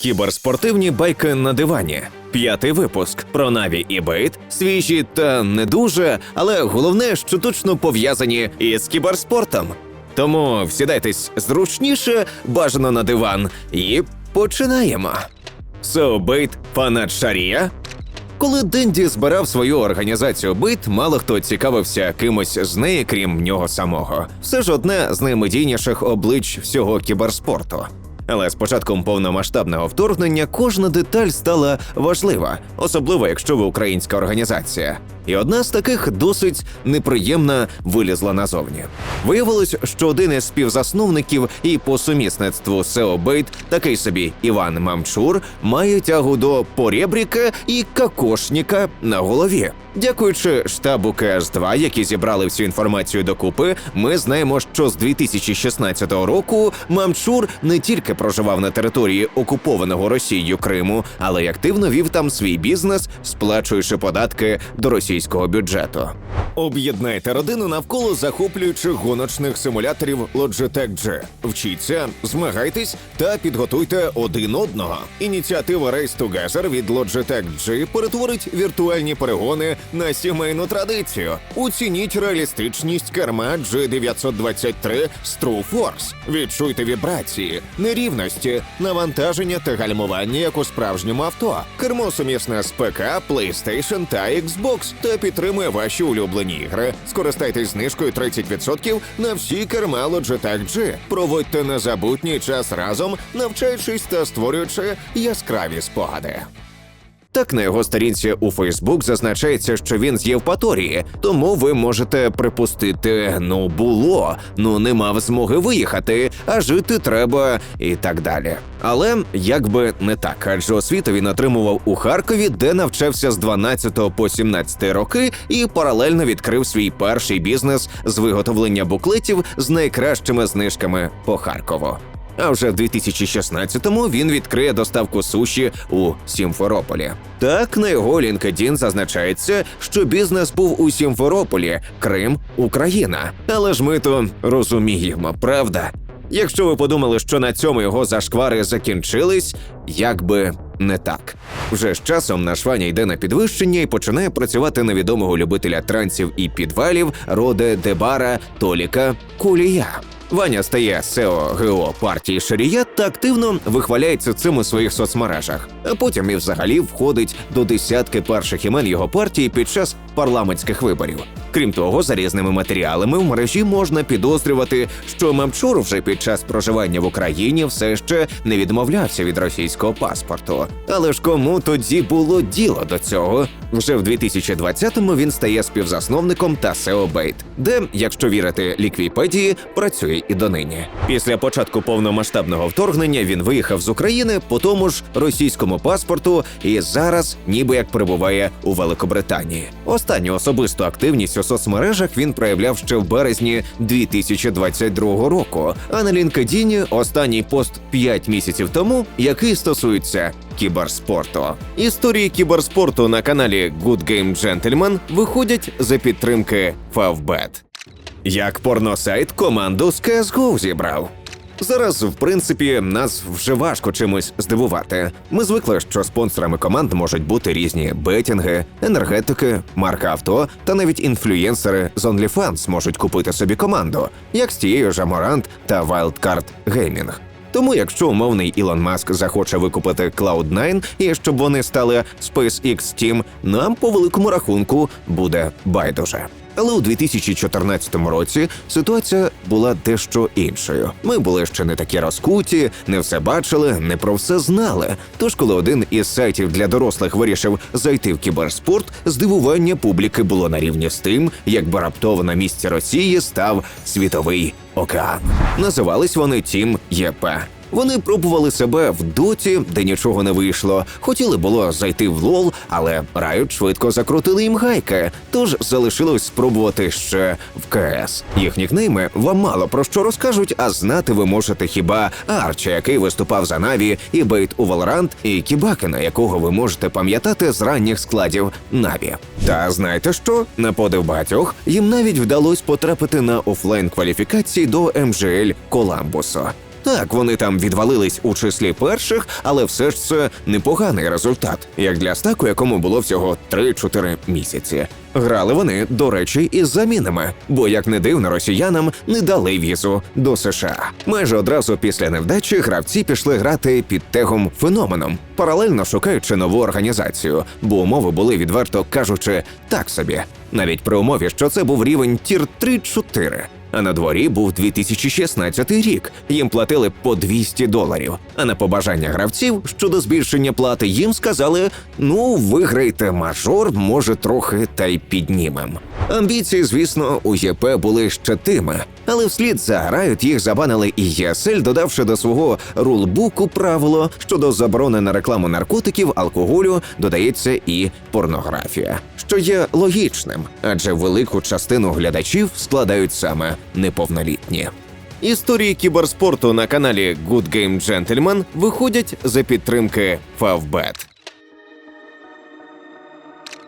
Кіберспортивні байки на дивані. П'ятий випуск про Наві і Бейт, свіжі та не дуже, але головне, що точно пов'язані із кіберспортом. Тому всідайтесь зручніше, бажано на диван, і починаємо. So, Бейт фанат Шарія. Коли Денді збирав свою організацію бит, мало хто цікавився кимось з неї, крім нього самого. Все ж одне з наймедійніших облич всього кіберспорту. Але з початком повномасштабного вторгнення кожна деталь стала важлива, особливо якщо ви українська організація. І одна з таких досить неприємна вилізла назовні. Виявилось, що один із співзасновників і по сумісництву SEO Bait, такий собі Іван Мамчур, має тягу до порєбріка і кокошніка на голові. Дякуючи штабу КС-2, які зібрали всю інформацію докупи, ми знаємо, що з 2016 року Мамчур не тільки проживав на території окупованого Росією Криму, але й активно вів там свій бізнес, сплачуючи податки до російського бюджету. Об'єднайте родину навколо захоплюючих гоночних симуляторів Logitech G. Вчіться, змагайтесь та підготуйте один одного. Ініціатива Race Together від Logitech G перетворить віртуальні перегони на сімейну традицію. Оцініть реалістичність керма G923 з True Force. Відчуйте вібрації, нерівності, навантаження та гальмування як у справжньому авто. Кермо сумісне з ПК, PlayStation та Xbox та підтримує ваші улюблені ігри. Скористайтесь знижкою 30% на всі керма Logitech G. Проводьте незабутній час разом, навчаючись та створюючи яскраві спогади. Так на його сторінці у Фейсбук зазначається, що він з Євпаторії, тому ви можете припустити, ну було, ну не мав змоги виїхати, а жити треба і так далі. Але якби не так, адже освіту він отримував у Харкові, де навчався з 12 по 17 роки, і паралельно відкрив свій перший бізнес з виготовлення буклетів з найкращими знижками по Харкову. А вже в 2016-му він відкриє доставку суші у Сімферополі. Так на його LinkedIn зазначається, що бізнес був у Сімферополі, Крим, Україна. Але ж ми то розуміємо, правда? Якщо ви подумали, що на цьому його зашквари закінчились, як би не так. Вже з часом наш Ваня йде на підвищення і починає працювати на відомого любителя трансів і підвалів Роде Дебара Толіка Кулія. Ваня стає СЕО ГО партії Шарія та активно вихваляється цим у своїх соцмережах. А потім і взагалі входить до десятки перших імен його партії під час парламентських виборів. Крім того, за різними матеріалами в мережі можна підозрювати, що Мамчур вже під час проживання в Україні все ще не відмовлявся від російського паспорту. Але ж кому тоді було діло до цього? Вже в 2020-му він стає співзасновником та SEO Bait, де, якщо вірити ліквіпедії, працює і донині. Після початку повномасштабного вторгнення він виїхав з України по тому ж російському паспорту і зараз ніби як перебуває у Великобританії. Останню особисту активність у соцмережах він проявляв ще в березні 2022 року. А на LinkedIn останній пост 5 місяців тому, який стосується кіберспорту. Історії кіберспорту на каналі Good Game Gentleman виходять за підтримки Favbet. Як порносайт команду з CSGO зібрав. Зараз, в принципі, нас вже важко чимось здивувати. Ми звикли, що спонсорами команд можуть бути різні бетінги, енергетики, марка авто та навіть інфлюєнсери з OnlyFans можуть купити собі команду, як з тією ж Amorant та Wildcard Gaming. Тому, якщо умовний Ілон Маск захоче викупити Cloud9 і щоб вони стали SpaceX Team, нам по великому рахунку буде байдуже. Але у 2014 році ситуація була дещо іншою. Ми були ще не такі розкуті, не все бачили, не про все знали. Тож, коли один із сайтів для дорослих вирішив зайти в кіберспорт, здивування публіки було на рівні з тим, якби раптово на місці Росії став світовий океан. Називались вони Тім ЄП. Вони пробували себе в доті, де нічого не вийшло. Хотіли було зайти в лол, але Riot швидко закрутили їм гайки, тож залишилось спробувати ще в КС. Їх нікнейми вам мало про що розкажуть, а знати ви можете хіба Арчі, який виступав за Наві, і Бейт у Valorant, і Кібакена, якого ви можете пам'ятати з ранніх складів Наві. Та знаєте що? На подив багатьох їм навіть вдалося потрапити на офлайн кваліфікації до МЖЛ Коламбусу. Так, вони там відвалились у числі перших, але все ж це непоганий результат, як для стаку, якому було всього 3-4 місяці. Грали вони, до речі, із замінами, бо як не дивно, росіянам не дали візу до США. Майже одразу після невдачі гравці пішли грати під тегом феноменом, паралельно шукаючи нову організацію, бо умови були відверто кажучи так собі, навіть при умові, що це був рівень тір 3-4. А на дворі був 2016 рік. Їм платили по 200 доларів. А на побажання гравців щодо збільшення плати їм сказали: ну, виграйте мажор, може, трохи та й піднімем. Амбіції, звісно, у ЄП були ще тими, але вслід за грають їх забанили і ЄСЛ, додавши до свого рулбуку правило щодо заборони на рекламу наркотиків, алкоголю додається і порнографія, що є логічним, адже велику частину глядачів складають саме неповнолітні. Історії кіберспорту на каналі Good Game Gentleman виходять за підтримки Favbet.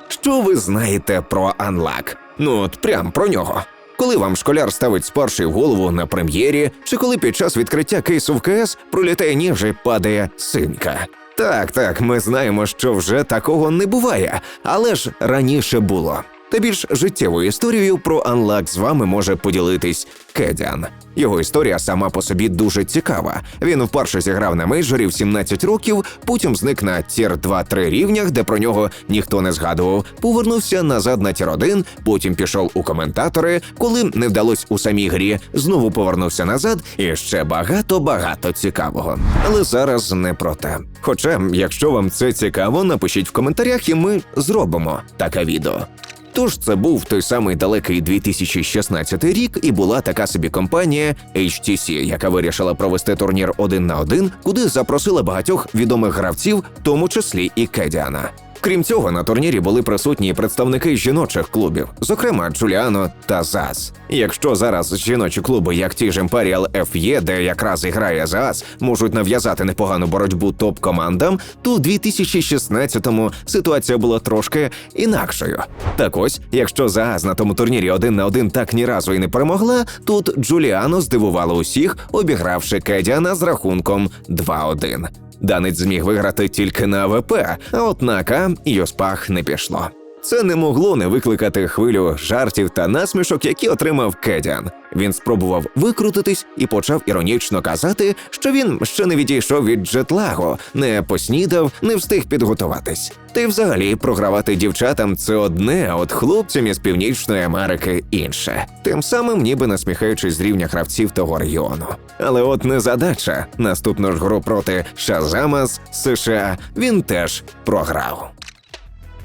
Що ви знаєте про Unlock? Ну от прям про нього. Коли вам школяр ставить спарший голову на прем'єрі, чи коли під час відкриття кейсу в КС пролітає ніж і падає синька. Так, так, ми знаємо, що вже такого не буває, але ж раніше було. Та більш життєвою історією про Unlock з вами може поділитись Кедян. Його історія сама по собі дуже цікава. Він вперше зіграв на мейджорі в 17 років, потім зник на тір 2-3 рівнях, де про нього ніхто не згадував. Повернувся назад на тір 1, потім пішов у коментатори. Коли не вдалось у самій грі, знову повернувся назад і ще багато багато цікавого. Але зараз не про те. Хоча, якщо вам це цікаво, напишіть в коментарях, і ми зробимо таке відео. Тож це був той самий далекий 2016 рік, і була така собі компанія HTC, яка вирішила провести турнір один на один, куди запросила багатьох відомих гравців, в тому числі і Кедіана. Крім цього, на турнірі були присутні представники жіночих клубів, зокрема Джуліано та ЗАЗ. Якщо зараз жіночі клуби, як ті ж Imperial FE, де якраз і грає ЗАЗ, можуть нав'язати непогану боротьбу топ-командам, то в 2016-му ситуація була трошки інакшою. Так ось, якщо ЗАЗ на тому турнірі один на один так ні разу і не перемогла, тут Джуліано здивувала усіх, обігравши Кедіана з рахунком 2-1. Данець зміг виграти тільки на АВП, а от на АК Йоспах не пішло. Це не могло не викликати хвилю жартів та насмішок, які отримав Кедян. Він спробував викрутитись і почав іронічно казати, що він ще не відійшов від джетлагу, не поснідав, не встиг підготуватись. Та й взагалі програвати дівчатам це одне, а от хлопцям із Північної Америки інше. Тим самим ніби насміхаючись з рівня гравців того регіону. Але от не задача. Наступну ж гру проти Шазама з США він теж програв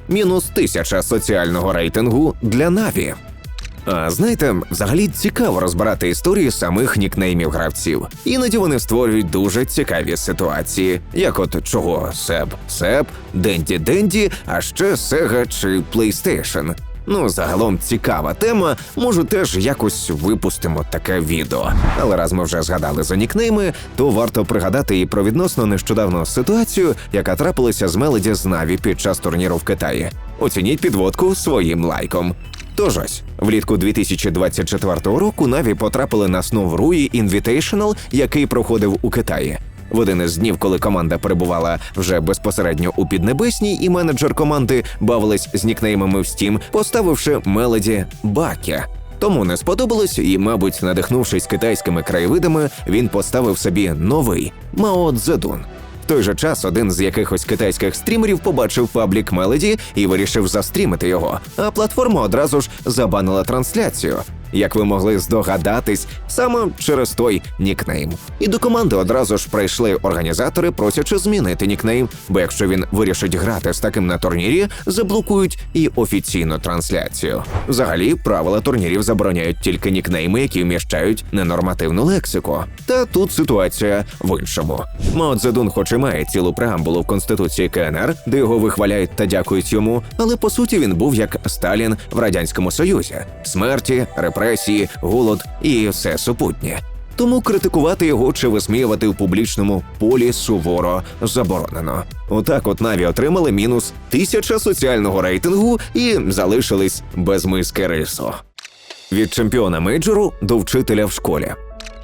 мінус тисяча соціального рейтингу для Наві. А знаєте, взагалі цікаво розбирати історії самих нікнеймів гравців. Іноді вони створюють дуже цікаві ситуації, як от чого Себ, Себ, Денді Денді, а ще Сега чи PlayStation. Ну, загалом цікава тема. Може, теж якось випустимо таке відео. Але раз ми вже згадали за нікнейми, то варто пригадати і про відносно нещодавну ситуацію, яка трапилася з Мелоді з Наві під час турніру в Китаї. Оцініть підводку своїм лайком. Тож ось влітку 2024 року Наві потрапили на снов Руї Invitational, який проходив у Китаї. В один із днів, коли команда перебувала вже безпосередньо у піднебесній, і менеджер команди бавилась з нікнеймами в Steam, поставивши мелоді Бакі. Тому не сподобалось, і, мабуть, надихнувшись китайськими краєвидами, він поставив собі новий Мао Цзедун. В той же час один з якихось китайських стрімерів побачив паблік Мелоді і вирішив застрімити його. А платформа одразу ж забанила трансляцію. Як ви могли здогадатись, саме через той нікнейм. І до команди одразу ж прийшли організатори, просячи змінити нікнейм, бо якщо він вирішить грати з таким на турнірі, заблокують і офіційну трансляцію. Взагалі, правила турнірів забороняють тільки нікнейми, які вміщають ненормативну лексику. Та тут ситуація в іншому. Мао Цзедун хоч і має цілу преамбулу в конституції КНР, де його вихваляють та дякують йому, але по суті він був як Сталін в радянському союзі: смерті, репресії, голод і все супутнє. Тому критикувати його чи висміювати в публічному полі суворо заборонено. Отак, от Наві отримали мінус тисяча соціального рейтингу і залишились без миски рису. Від чемпіона мейджору до вчителя в школі.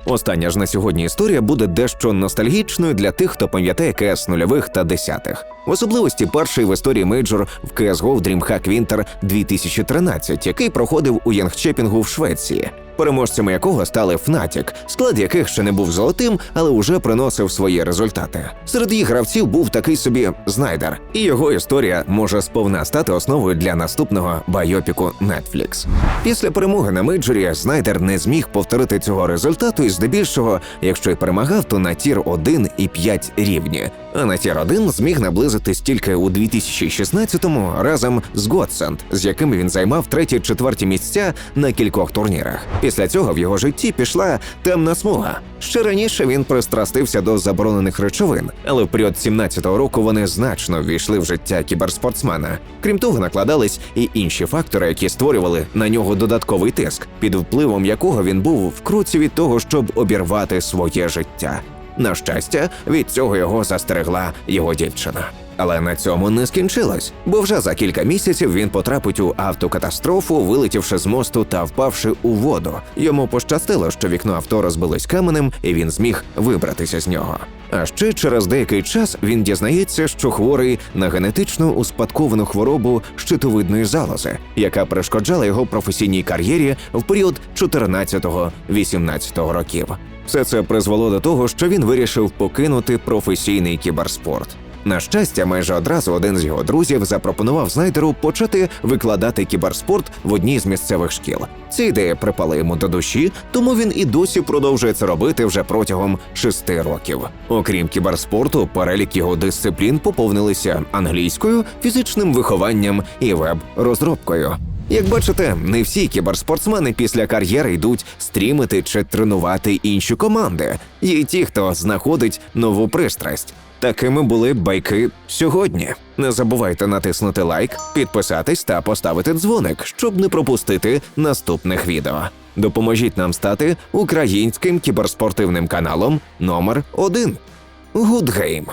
Остання ж на сьогодні історія буде дещо ностальгічною для тих, хто пам'ятає КС нульових та десятих. В особливості перший в історії мейджор в CSGO DreamHack Winter 2013, який проходив у Янгчепінгу в Швеції. Переможцями якого стали Fnatic, склад яких ще не був золотим, але уже приносив свої результати. Серед їх гравців був такий собі Знайдер, і його історія може сповна стати основою для наступного байопіку Netflix. Після перемоги на мейджорі Знайдер не зміг повторити цього результату, і здебільшого, якщо й перемагав, то на тір 1 і 5 рівні. А на тір 1 зміг наблизитись тільки у 2016-му разом з Godsend, з яким він займав треті-четверті місця на кількох турнірах. Після цього в його житті пішла темна смуга. Ще раніше він пристрастився до заборонених речовин, але в період 17-го року вони значно ввійшли в життя кіберспортсмена. Крім того, накладались і інші фактори, які створювали на нього додатковий тиск, під впливом якого він був в круці від того, щоб обірвати своє життя. На щастя, від цього його застерегла його дівчина. Але на цьому не скінчилось, бо вже за кілька місяців він потрапить у автокатастрофу, вилетівши з мосту та впавши у воду. Йому пощастило, що вікно авто розбилось каменем, і він зміг вибратися з нього. А ще через деякий час він дізнається, що хворий на генетично успадковану хворобу щитовидної залози, яка перешкоджала його професійній кар'єрі в період 14-18 років. Все це призвело до того, що він вирішив покинути професійний кіберспорт. На щастя, майже одразу один з його друзів запропонував Знайдеру почати викладати кіберспорт в одній з місцевих шкіл. Ця ідея припала йому до душі, тому він і досі продовжує це робити вже протягом шести років. Окрім кіберспорту, перелік його дисциплін поповнилися англійською, фізичним вихованням і веб-розробкою. Як бачите, не всі кіберспортсмени після кар'єри йдуть стрімити чи тренувати інші команди. Є ті, хто знаходить нову пристрасть. Такими були байки сьогодні. Не забувайте натиснути лайк, підписатись та поставити дзвоник, щоб не пропустити наступних відео. Допоможіть нам стати українським кіберспортивним каналом номер 1 Good Game.